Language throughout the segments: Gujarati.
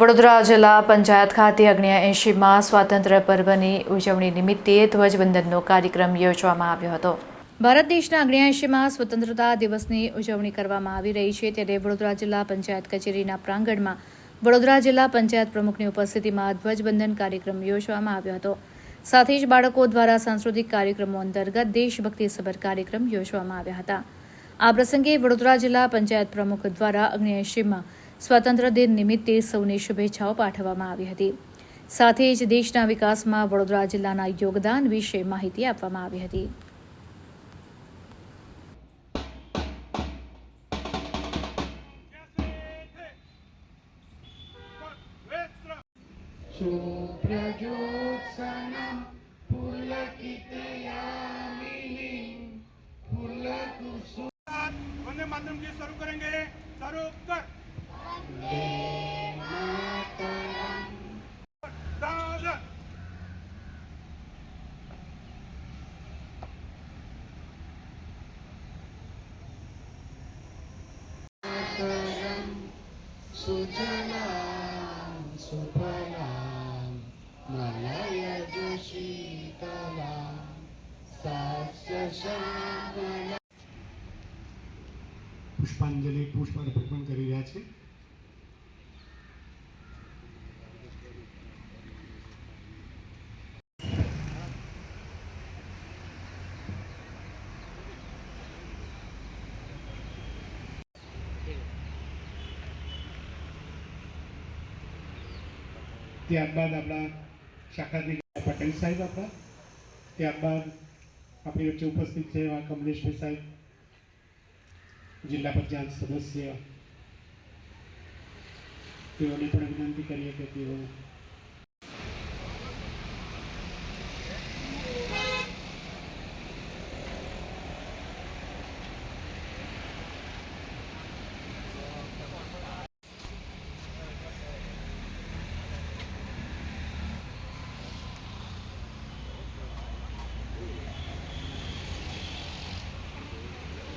વડોદરા જિલ્લા પંચાયત ખાતે અગ્નિયા એંશીમાં સ્વાતંત્ર્ય પર્વની ઉજવણી નિમિત્તે ધ્વજવંદનનો કાર્યક્રમ યોજવામાં આવ્યો હતો. ભારત દેશના અગ્નિયાએંશીમાં સ્વતંત્રતા દિવસની ઉજવણી કરવામાં આવી રહી છે. ત્યારે વડોદરા જિલ્લા પંચાયત કચેરીના પ્રાંગણમાં વડોદરા જિલ્લા પંચાયત પ્રમુખની ઉપસ્થિતિમાં ધ્વજવંદન કાર્યક્રમ યોજવામાં આવ્યો હતો. સાથે જ બાળકો દ્વારા સાંસ્કૃતિક કાર્યક્રમો અંતર્ગત દેશભક્તિસભર કાર્યક્રમ યોજવામાં આવ્યા હતા. આ પ્રસંગે વડોદરા જિલ્લા પંચાયત પ્રમુખ દ્વારા અગ્નિયાએંશીમાં સ્વાતંત્ર્ય દિન નિમિત્તે સૌને શુભેચ્છાઓ પાઠવવામાં આવી હતી સાથે જ દેશના વિકાસમાં વડોદરા જિલ્લાના યોગદાન વિશે માહિતી આપવામાં આવી હતી शुभ्रजोत्सनं पुलकितयामिनीं फुलकुसुम वंदे मातरम जी शुरू करेंगे शुरू Sujalam, Supalam, Malaya Joshitalam, Sasya Shamala પુષ્પાંજલિ પુષ્પ અર્પણ કરી રહ્યા છે ત્યારબાદ આપણા શાખાધીશ પટેલ સાહેબ હતા. ત્યારબાદ આપણી વચ્ચે ઉપસ્થિત છે એવા કમલેશભાઈ સાહેબ, જિલ્લા પંચાયત સદસ્ય. તેઓને પણ વિનંતી કરીએ કે તેઓ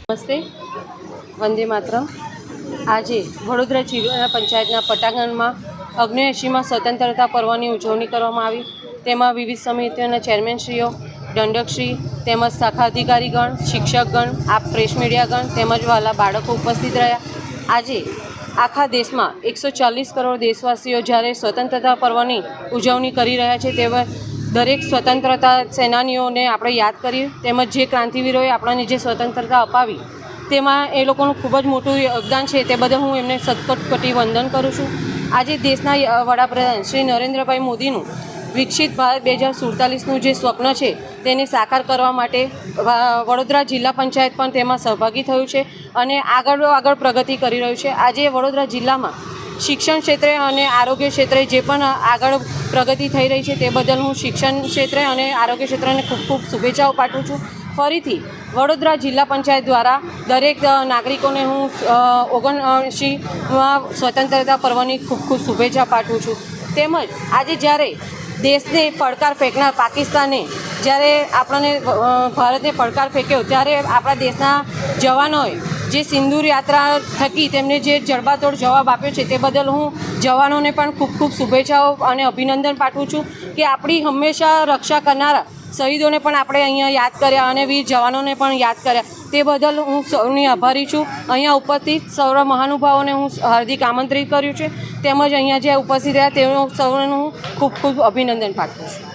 નમસ્તે. વંદે માત્ર આજે વડોદરા જિલ્લા પંચાયતના પટાંગણમાં અગ્નેયશીમાં સ્વતંત્રતા પર્વની ઉજવણી કરવામાં આવી. તેમાં વિવિધ સમિતિઓના ચેરમેનશ્રીઓ, દંડકશ્રી તેમજ શાખા અધિકારીગણ, શિક્ષકગણ આ પ્રેસ મીડિયાગણ તેમજ વાલા બાળકો ઉપસ્થિત રહ્યા. આજે આખા દેશમાં એકસો ચાલીસ કરોડ દેશવાસીઓ જ્યારે સ્વતંત્રતા પર્વની ઉજવણી કરી રહ્યા છે, તેવા દરેક સ્વતંત્રતા સેનાનીઓને આપણે યાદ કરીએ, તેમજ જે ક્રાંતિવીરોએ આપણને જે સ્વતંત્રતા અપાવી, તેમાં એ લોકોનું ખૂબ જ મોટું યોગદાન છે. તે બદલ હું એમને સતકટકટી વંદન કરું છું. આજે દેશના વડાપ્રધાન શ્રી નરેન્દ્રભાઈ મોદીનું વિકસિત ભારત બે હજાર સુડતાલીસનું જે સ્વપ્ન છે, તેને સાકાર કરવા માટે વડોદરા જિલ્લા પંચાયત પણ તેમાં સહભાગી થયું છે અને આગળ આગળ પ્રગતિ કરી રહ્યું છે. આજે વડોદરા જિલ્લામાં શિક્ષણ ક્ષેત્રે અને આરોગ્ય ક્ષેત્રે જે પણ આગળ પ્રગતિ થઈ રહી છે તે બદલ હું શિક્ષણ ક્ષેત્રે અને આરોગ્ય ક્ષેત્રને ખૂબ ખૂબ શુભેચ્છાઓ પાઠવું છું. ફરીથી વડોદરા જિલ્લા પંચાયત દ્વારા દરેક નાગરિકોને હું ઓગણએંશીમાં સ્વતંત્રતા પર્વની ખૂબ ખૂબ શુભેચ્છા પાઠવું છું. તેમજ આજે જ્યારે દેશને પડકાર ફેંકનાર પાકિસ્તાને જ્યારે આપણને ભારતને પડકાર ફેંક્યો, ત્યારે આપણા દેશના જવાનોએ જે સિંદૂર યાત્રા થકી તેમને જે જડબાતોડ જવાબ આપ્યો છે તે બદલ હું જવાનોને પણ ખૂબ ખૂબ શુભેચ્છાઓ અને અભિનંદન પાઠવું છું કે આપણી હંમેશા રક્ષા કરનારા શહીદોને પણ આપણે અહીંયા યાદ કર્યા અને વીર જવાનોને પણ યાદ કર્યા. તે બદલ હું સૌની આભારી છું. અહીંયા ઉપસ્થિત સૌર મહાનુભાવોને હું હાર્દિક આમંત્રિત કર્યું છે. તેમજ અહીંયા જે ઉપસ્થિત રહ્યા તેઓ સૌનું હું ખૂબ ખૂબ અભિનંદન પાઠવું છું.